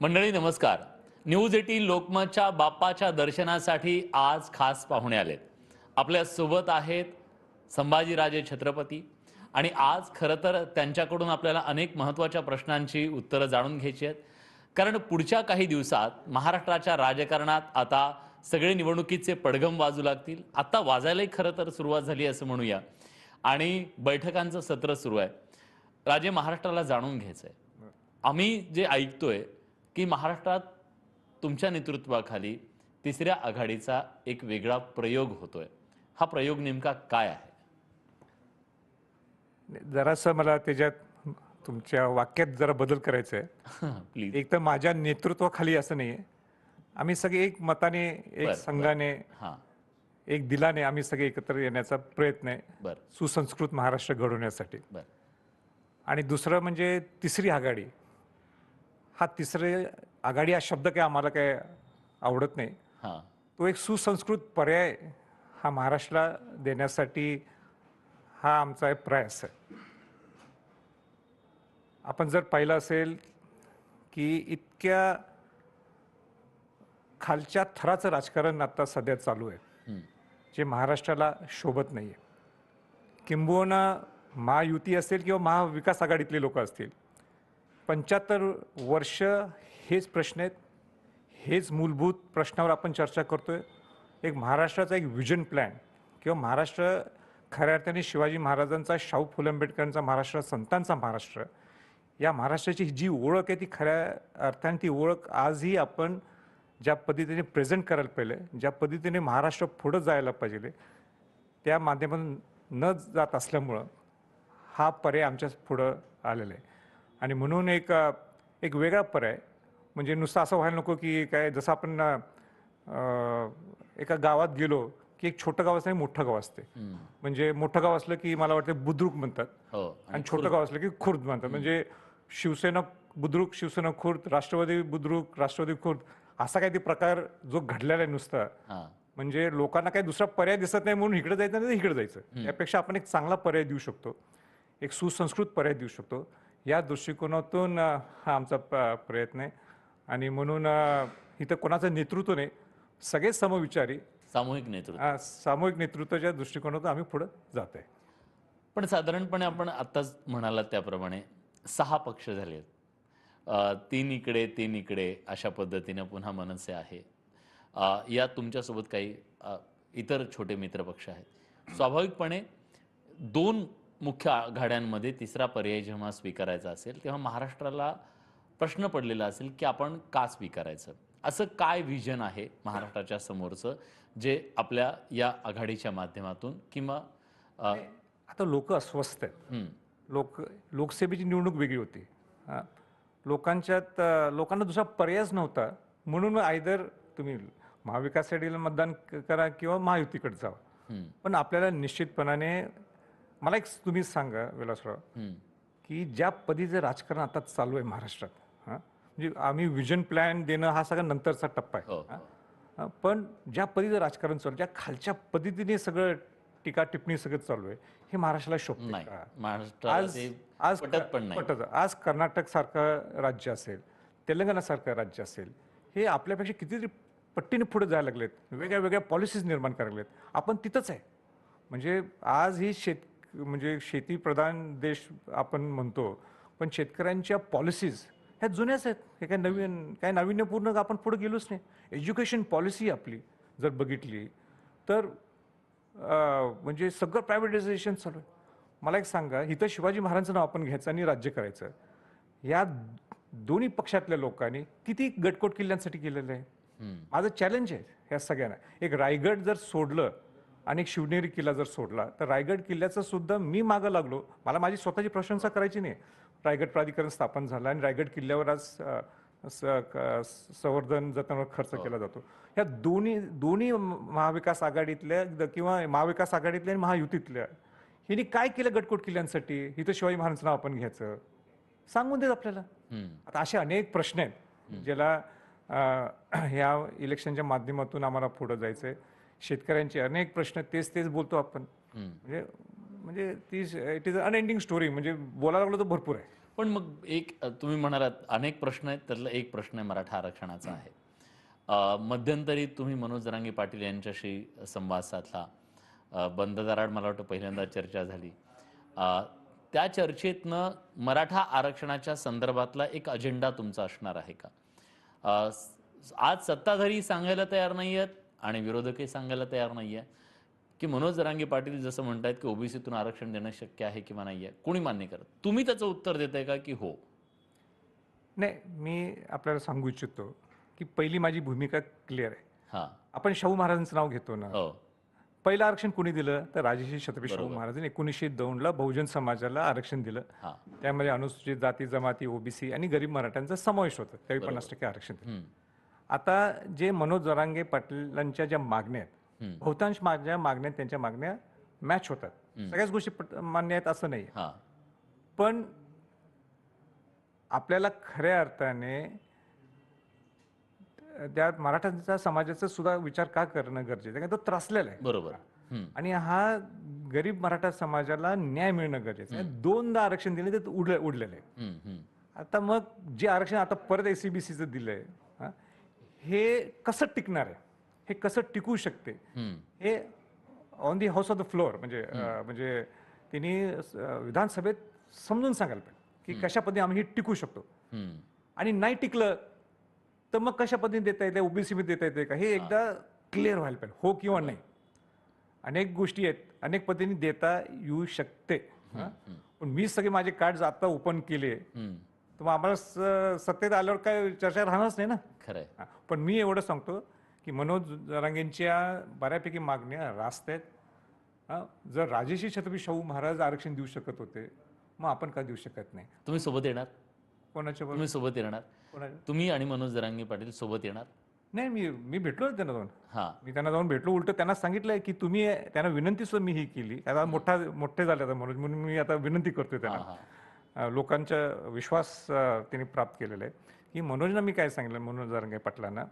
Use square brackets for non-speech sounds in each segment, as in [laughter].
मंडळी नमस्कार. News eighteen लोकमतच्या बाप्पाच्या दर्शनासाठी आज खास पाहुणे आलेत. आपल्यासोबत आहेत संभाजीराजे छत्रपती आणि आज खरं तर त्यांच्याकडून आपल्याला अनेक महत्त्वाच्या प्रश्नांची उत्तरं जाणून घ्यायची आहेत. कारण पुढच्या काही दिवसात महाराष्ट्राच्या राजकारणात आता सगळे निवडणुकीचे पडघम वाजू लागतील. आता वाजायलाही खरं तर सुरुवात झाली असं म्हणूया. आणि बैठकांचं सत्र सुरू आहे. राजे महाराष्ट्राला जाणून घ्यायचं आहे आम्ही जे ऐकतोय की महाराष्ट्रात तुमच्या नेतृत्वाखाली तिसऱ्या आघाडीचा एक वेगळा प्रयोग होतोय. हा प्रयोग नेमका काय आहे? जरासं मला त्याच्यात तुमच्या वाक्यात जरा बदल करायचा आहे प्लीज एक तर माझ्या नेतृत्वाखाली असं नाही आहे आम्ही सगळे एक मताने एक संघाने हां. एक दिलाने आम्ही सगळे एकत्र येण्याचा प्रयत्न आहे. बर. सुसंस्कृत महाराष्ट्र घडवण्यासाठी. बर. आणि दुसरं म्हणजे तिसरी आघाडी. हा तिसरी आघाडी हा शब्द काय आम्हाला काय आवडत नाही. तो एक सुसंस्कृत पर्याय हा महाराष्ट्राला देण्यासाठी हा आमचा एक प्रयास आहे. आपण जर पाहिलं असेल की इतक्या खालच्या थराचं राजकारण आता सध्या चालू आहे. जे महाराष्ट्राला शोभत नाही आहे किंबहुना महायुती असेल किंवा महाविकास आघाडीतले लोक असतील पंच्याहत्तर वर्ष हेच प्रश्न आहेत. हेच मूलभूत प्रश्नावर आपण चर्चा करतो आहे एक महाराष्ट्राचा एक विजन प्लॅन किंवा महाराष्ट्र खऱ्या अर्थाने शिवाजी महाराजांचा शाहू फुले आंबेडकरांचा महाराष्ट्र संतांचा महाराष्ट्र. या महाराष्ट्राची जी ओळख आहे ती खऱ्या अर्थाने ती ओळख आजही आपण ज्या पद्धतीने प्रेझेंट करायला पाहिजे ज्या पद्धतीने महाराष्ट्र पुढं जायला पाहिजे त्या माध्यमातून न जात असल्यामुळं हा पर्याय आमच्या पुढं आलेला आहे. आणि म्हणून एक एक वेगळा पर्याय. म्हणजे नुसतं असं व्हायला नको की काय जसं आपण एका गावात गेलो की एक छोटं गाव असतं मोठं गाव असते. म्हणजे मोठं गाव असलं की मला वाटतं बुद्रुक म्हणतात. हो. आणि छोटं गाव असलं की खुर्द म्हणतात. म्हणजे शिवसेना बुद्रुक शिवसेना खुर्द राष्ट्रवादी बुद्रुक राष्ट्रवादी खुर्द असा काही ते प्रकार जो घडलेला आहे नुसता. म्हणजे लोकांना काही दुसरा पर्याय दिसत नाही म्हणून इकडे जायचं नाही तर इकडे जायचं यापेक्षा आपण एक चांगला पर्याय देऊ शकतो. एक सुसंस्कृत पर्याय देऊ शकतो. या दृष्टिकोनातून हा आमचा प- प्रयत्न आहे. आणि म्हणून इथं कोणाचं नेतृत्व नाही सगळे समविचारी. सामूहिक नेतृत्व. सामूहिक नेतृत्वाच्या दृष्टिकोनातून आम्ही पुढे जात आहे पण साधारणपणे आपण आत्ताच म्हणालात त्याप्रमाणे सहा पक्ष झाले आहेत तीन इकडे तीन इकडे अशा पद्धतीनं पुन्हा मनसे आहे. यात तुमच्यासोबत काही इतर छोटे मित्रपक्ष आहेत. स्वाभाविकपणे दोन मुख्य आघाड्यांमध्ये तिसरा पर्याय जेव्हा स्वीकारायचा असेल तेव्हा महाराष्ट्राला प्रश्न पडलेला असेल की आपण का स्वीकारायचं? असं काय विजन आहे महाराष्ट्राच्या समोरचं जे आपल्या या आघाडीच्या माध्यमातून किंवा आता लोक अस्वस्थ आहेत. लोक लोकसभेची निवडणूक वेगळी होती. लोकांच्यात लोकांना दुसरा पर्यायच नव्हता. म्हणून आयदर तुम्ही महाविकास आघाडीला मतदान करा किंवा महायुतीकडे जावा. पण आपल्याला निश्चितपणाने मला एक तुम्ही सांगा विलासराव की ज्या पद्धतीचं राजकारण आता चालू आहे महाराष्ट्रात हां? म्हणजे आम्ही विजन प्लॅन देणं हा सगळा नंतरचा टप्पा आहे हो. हां? पण ज्या पद्धतीचं राजकारण चालू ज्या खालच्या पद्धतीने सगळं टीका टिप्पणी सगळं चालू आहे हे महाराष्ट्राला शोभत आज आज पटत आज कर्नाटक सारखं राज्य असेल तेलंगणा सारखं राज्य असेल हे आपल्यापेक्षा कितीतरी पट्टीने पुढे जायला लागलेत वेगळ्या वेगळ्या पॉलिसीज निर्माण करायला लागलेत. आपण तिथंच आहे. म्हणजे आज ही शेत म्हणजे शेतीप्रधान देश आपण म्हणतो पण शेतकऱ्यांच्या पॉलिसीज ह्या जुन्याच आहेत. हे काय नवीन काय नाविन्यपूर्ण आपण पुढे गेलोच नाही. एज्युकेशन पॉलिसी आपली जर बघितली तर म्हणजे सगळं प्रायव्हेटायझेशन चालू आहे. मला एक सांगा इथं शिवाजी महाराजांचं नाव आपण घ्यायचं आणि राज्य करायचं. या दोन्ही पक्षातल्या लोकांनी किती गटकोट किल्ल्यांसाठी केलेलं आहे? माझं चॅलेंज आहे ह्या सगळ्यांना. एक रायगड जर सोडलं आणि शिवनेरी किल्ला जर सोडला तर रायगड किल्ल्याचं सुद्धा मी मागं लागलो. मला माझी स्वतःची प्रशंसा करायची नाही. रायगड प्राधिकरण स्थापन झालं आणि रायगड किल्ल्यावर आज संवर्धन जतनावर खर्च केला जातो. ह्या दोन्ही दोन्ही महाविकास आघाडीतल्या द- किंवा महाविकास आघाडीतल्या आणि महायुतीतल्या हिने काय केलं गटकोट किल्ल्यांसाठी? इथं शिवाजी महाराजांचं नाव आपण घ्यायचं. सांगून देत आपल्याला. हं. आता असे अनेक प्रश्न आहेत ज्याला ह्या इलेक्शनच्या माध्यमातून आम्हाला पुढं जायचं आहे शेतकऱ्यांचे अनेक प्रश्न तेच तेच बोलतो आपण. म्हणजे म्हणजे ती इट इज अनएंडिंग स्टोरी म्हणजे बोलायला लागलो तर भरपूर आहे. पण मग एक तुम्ही म्हणालात अनेक प्रश्न आहेत त्यातला एक प्रश्न आहे मराठा आरक्षणाचा आहे. मध्यंतरी तुम्ही मनोज जरांगे पाटील यांच्याशी संवाद साधला. बंद दाराड मला वाटतं पहिल्यांदा चर्चा झाली. त्या चर्चेतनं मराठा आरक्षणाच्या संदर्भातला एक अजेंडा तुमचा असणार आहे का? आज सत्ताधारी सांगायला तयार नाही आहेत आणि विरोधकही सांगायला तयार नाही आहे की मनोज जरांगे पाटील जसं म्हणतायत की ओबीसीतून आरक्षण देणं शक्य आहे किंवा नाही आहे कोणी मान्य करत? तुम्ही त्याचं उत्तर देताय का की हो? नाही मी आपल्याला सांगू इच्छितो की पहिली माझी भूमिका क्लिअर आहे. हां. आपण शाहू महाराजांचं नाव घेतो ना. हो. पहिलं आरक्षण कोणी दिलं? तर राजश्री छत्रपती शाहू. महाराजांनी एकोणीसशे दोनला बहुजन समाजाला आरक्षण दिलं. हां. त्यामध्ये अनुसूचित जाती जमाती ओबीसी आणि गरीब मराठ्यांचा समावेश होता. त्यावेळी. पन्नास टक्के आरक्षण दिलं. आता जे मनोज जरांगे पाटलांच्या ज्या मागण्या आहेत बहुतांश माझ्या मागण्या त्यांच्या मागण्या मॅच होतात. सगळ्याच गोष्टी मान्य आहेत असं नाही हां. पण आपल्याला खऱ्या अर्थाने त्या मराठा समाजाचा सुद्धा विचार का करणं गरजेचं आहे? तो त्रासलेला आहे. बरोबर. आणि हा गरीब मराठा समाजाला न्याय मिळणं गरजेचं आहे. दोनदा आरक्षण दिले ते उडले उडलेलं आहे. आता मग जे आरक्षण आता परत एसीबीसीचं दिलंय हा, कसं टिकणार आहे? हे कसं टिकू शकते? हे on the house of the floor म्हणजे म्हणजे त्यांनी अं, विधानसभेत समजून सांगायला पाहिजे की कशा पद्धतीने आम्ही हे टिकू शकतो. आणि नाही टिकलं तर मग कशा पद्धतीने देता येते? ओबीसी मध्ये देता येते का? हे एकदा क्लिअर व्हायला पाहिजे हो किंवा नाही. अनेक गोष्टी आहेत अनेक पद्धतीने देता येऊ शकते. पण मी सगळे माझे कार्ड आता ओपन केले. तर मग आम्हाला स- सत्तेत आल्यावर काय चर्चा राहणारच नाही ना? खरंय. हा. पण मी एवढं सांगतो की मनोज जरांगेंच्या बऱ्यापैकी मागण्या रास्त आहेत. हा. जर राजेशी छत्रपती शाहू महाराज आरक्षण देऊ शकत होते मग आपण का देऊ शकत नाही? तुम्ही सोबत येणार? कोणाच्या बरोबर? तुम्ही सोबत येणार? कोणाच्या? तुम्ही आणि मनोज जरांगे पाटील सोबत येणार? नाही मी मी भेटलो त्यांना जाऊन. हां. मी त्यांना जाऊन भेटलो उलट त्यांना सांगितलंय की तुम्ही त्यांना विनंती सुद्धा मी ही केली. आता मोठा मोठे झाले आता मनोज म्हणून मी आता विनंती करतोय हां त्यांना हां. लोकांचा विश्वास त्यांनी प्राप्त केलेला आहे की मनोजना मी काय सांगितलं मनोज जारंगे पाटलांना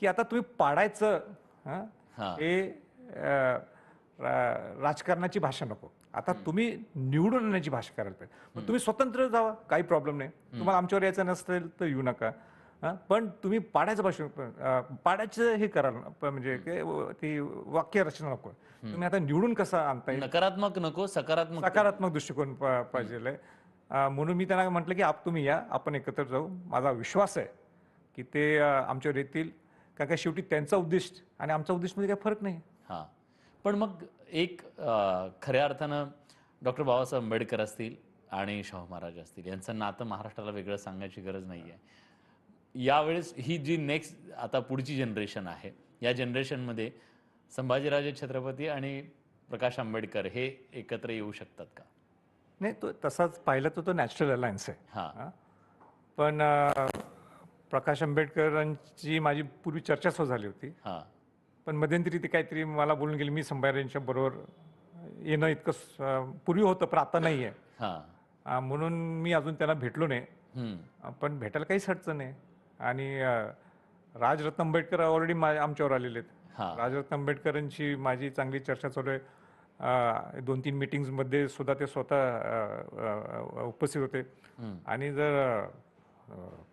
की आता तुम्ही पाडायचं हं, राजकारणाची भाषा नको. आता तुम्ही निवडून आणण्याची भाषा करायला पाहिजे. तुम्ही स्वतंत्र जावा काही प्रॉब्लेम नाही. तुम्हाला आमच्यावर यायचं नसेल तर येऊ नका. हं, पण तुम्ही पाडायचं भाषा अं, पाडायचं हे करा ना, प- म्हणजे ती वाक्य रचना नको. तुम्ही आता निवडून कसं आणता नकारात्मक नको सकारात्मक सकारात्मक दृष्टिकोन पाहिजे म्हणून मी त्यांना म्हटलं की आप तुम्ही या आपण एकत्र जाऊ. माझा विश्वास आहे की ते आमच्यावर येतील. कारण का शेवटी त्यांचा उद्दिष्ट आणि आमचा उद्दिष्टमध्ये काही फरक नाही. हां. पण मग एक खऱ्या अर्थानं डॉक्टर बाबासाहेब आंबेडकर असतील आणि शाहू महाराज असतील यांचं नातं महाराष्ट्राला वेगळं सांगायची गरज नाही आहे. यावेळेस ही जी नेक्स्ट आता पुढची जनरेशन आहे या जनरेशनमध्ये संभाजीराजे छत्रपती आणि प्रकाश आंबेडकर हे एकत्र येऊ शकतात का? नाही तो तसाच पाहिलं तर तो नॅचरल अलायन्स आहे. हां? पण अं, प्रकाश आंबेडकरांची माझी पूर्वी चर्चा सुद्धा झाली होती. हां. पण मध्यंतरी ते काहीतरी मला बोलून गेले मी संभाजीराजांच्या बरोबर येणं इतकं स- अं, पूर्वी होतं पण आता नाही आहे हां. अं, म्हणून मी अजून त्यांना भेटलो नाही. हम्म, अं, पण भेटायला काहीच अडचण नाही. आणि अं, राजरत्न आंबेडकर ऑलरेडी मा आमच्यावर आलेले आहेत. हां. राजरत्न आंबेडकरांची माझी चांगली चर्चा चालू आहे. दोन तीन मिटिंग्समध्ये सुद्धा ते स्वतः उपस्थित होते. आणि जर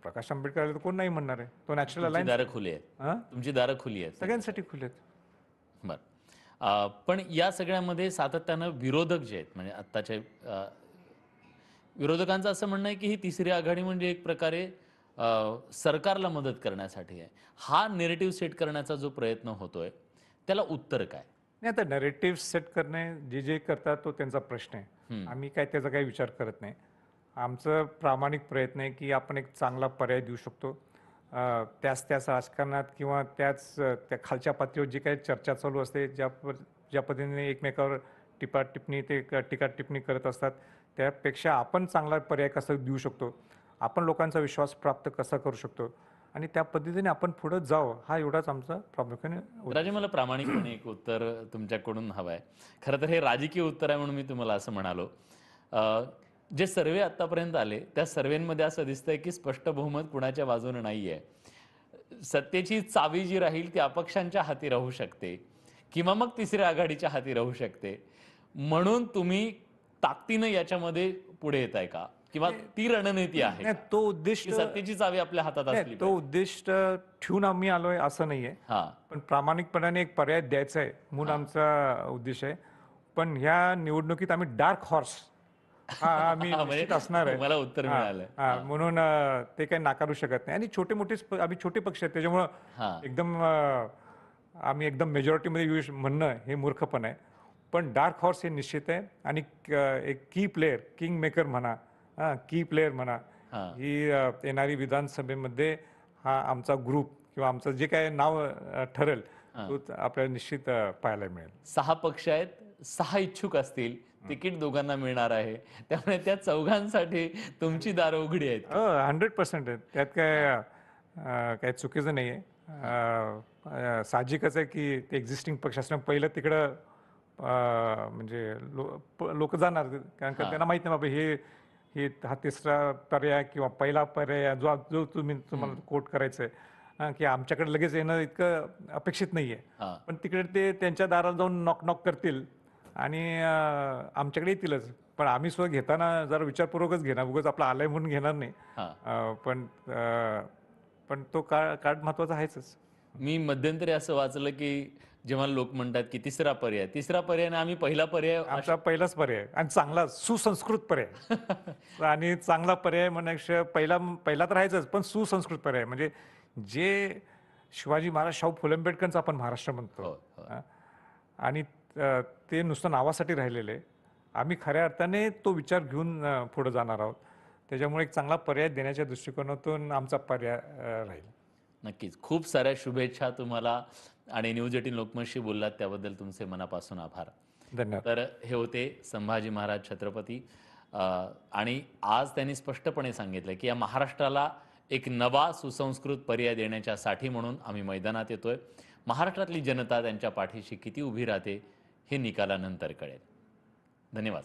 प्रकाश आंबेडकर आले तर कोण नाही म्हणणार आहे? तो नॅचरल अलायन्स दारं खुली आहेत. हां? तुमची दारं खुली आहेत. सगळ्यांसाठी खुले आहेत. बर. पण या सगळ्यामध्ये सातत्यानं विरोधक जे आहेत म्हणजे आत्ताचे विरोधकांचं असं म्हणणं आहे की ही तिसरी आघाडी म्हणजे एक प्रकारे सरकारला मदत करण्यासाठी आहे. हा नेरेटिव्ह सेट करण्याचा जो प्रयत्न होतोय त्याला उत्तर काय? नाही आता नरेटिव्ह सेट करणे जे जे करतात तो त्यांचा प्रश्न आहे. आम्ही काय त्याचा काही विचार करत नाही. आमचं प्रामाणिक प्रयत्न आहे की आपण एक चांगला पर्याय देऊ शकतो. त्याच त्याच राजकारणात किंवा त्याच त्या खालच्या पातळीवर जी काही चर्चा चालू असते ज्या ज्या पद्धतीने एकमेकावर टिपा टिप्पणी ते टीका टिप्पणी करत असतात त्यापेक्षा आपण चांगला पर्याय कसा देऊ शकतो? आपण लोकांचा विश्वास प्राप्त कसा करू शकतो? आणि त्या पद्धतीने आपण पुढे जावं हा एवढाच आमचा प्रामुख्याने राजे मला प्रामाणिकपणे एक उत्तर तुमच्याकडून हवं आहे खरं तर हे राजकीय उत्तर आहे म्हणून मी तुम्हाला असं म्हणालो. जे सर्वे आतापर्यंत आले त्या सर्वेमध्ये असं दिसतंय की स्पष्ट बहुमत कुणाच्या बाजूने नाही आहे सत्तेची चावी जी राहील ती अपक्षांच्या हाती राहू शकते किंवा मग तिसऱ्या आघाडीच्या हाती राहू शकते. म्हणून तुम्ही ताकदीनं याच्यामध्ये पुढे येत आहे का? किंवा ती रणनीती आहे. नाही, तो की उद्दिष्ट सत्तेची चावी आपल्या हातात असली नाही, तो उद्दिष्ट ठेवून आम्ही आलोय असं नाहीये. हा. पण प्रामाणिकपणाने एक पर्याय द्यायचा आहे म्हणून आमचा उद्देश आहे. पण ह्या निवडणुकीत आम्ही डार्क हॉर्स हा आम्ही [laughs] हा, म्हणजे निश्चित असणार आहे. तुम्हाला उत्तर हा, मिळालंय. हा, म्हणून अं, ते काही नाकारू शकत नाही. आणि छोटे मोठे स्प- आम्ही छोटे पक्ष आहेत त्याच्यामुळं एकदम अं, आम्ही एकदम मेजॉरिटीमध्ये येऊ श- म्हणणं हे मूर्खपण आहे. पण डार्क हॉर्स हे निश्चित आहे. आणि क- एक की प्लेअर किंग मेकर म्हणा हा की प्लेअर म्हणा. हा. ही येणारी विधानसभेमध्ये हा आमचा ग्रुप किंवा आमचं जे काय नाव ठरेल तो आपल्याला निश्चित पाहायला मिळेल. सहा पक्ष आहेत सहा इच्छुक असतील तिकीट दोघांना मिळणार आहे. त्यामुळे त्या चौघांसाठी तुमची दारं उघडी आहेत. हंड्रेड पर्सेंट आहे त्यात काय काही चुकीचं नाही आहे साहजिकच आहे की ते एक्झिस्टिंग पक्ष असल्यामुळे पहिलं तिकडं म्हणजे लोक जाणार. कारण का त्यांना माहीत नाही बाबा हे हे हा तिसरा पर्याय किंवा पहिला पर्याय जो जो तुम्ही तुम्हाला कोट करायचं आहे की आमच्याकडे लगेच येणं इतकं अपेक्षित नाही आहे पण तिकडे ते त्यांच्या दारात जाऊन नॉक नॉक करतील आणि आमच्याकडे येतीलच. पण आम्ही सुद्धा घेताना जरा विचारपूर्वकच घेणार उगाच आपलं आलंय म्हणून घेणार नाही. पण पण तो का कार्ड महत्त्वाचा आहेच मी मध्यंतरी असं वाचलं की जेव्हा लोक म्हणतात की तिसरा पर्याय तिसरा पर्याय आम्ही पहिला पर्याय आमचा पहिलाच पर्याय आणि चांगला सुसंस्कृत पर्याय. [laughs] आणि चांगला पर्याय म्हणण्यापेक्षा पहिला पहिला तर आहेच पण सुसंस्कृत पर्याय म्हणजे जे शिवाजी महाराज शाहू फुले आंबेडकरांचं आपण महाराष्ट्र म्हणतो. हो, हो. आणि ते नुसतं नावासाठी राहिलेले. आम्ही खऱ्या अर्थाने तो विचार घेऊन पुढे जाणार आहोत. त्याच्यामुळे एक चांगला पर्याय देण्याच्या दृष्टिकोनातून आमचा पर्याय राहील. नक्कीच. खूप साऱ्या शुभेच्छा तुम्हाला आणि न्यूज एटीन लोकमतशी बोललात त्याबद्दल तुमचे मनापासून आभार. धन्यवाद. तर हे होते संभाजी महाराज छत्रपती. आणि आज त्यांनी स्पष्टपणे सांगितलं की या महाराष्ट्राला एक नवा सुसंस्कृत पर्याय देण्याच्यासाठी म्हणून आम्ही मैदानात येतोय. महाराष्ट्रातली जनता त्यांच्या पाठीशी किती उभी राहते हे निकालानंतर कळेल. धन्यवाद.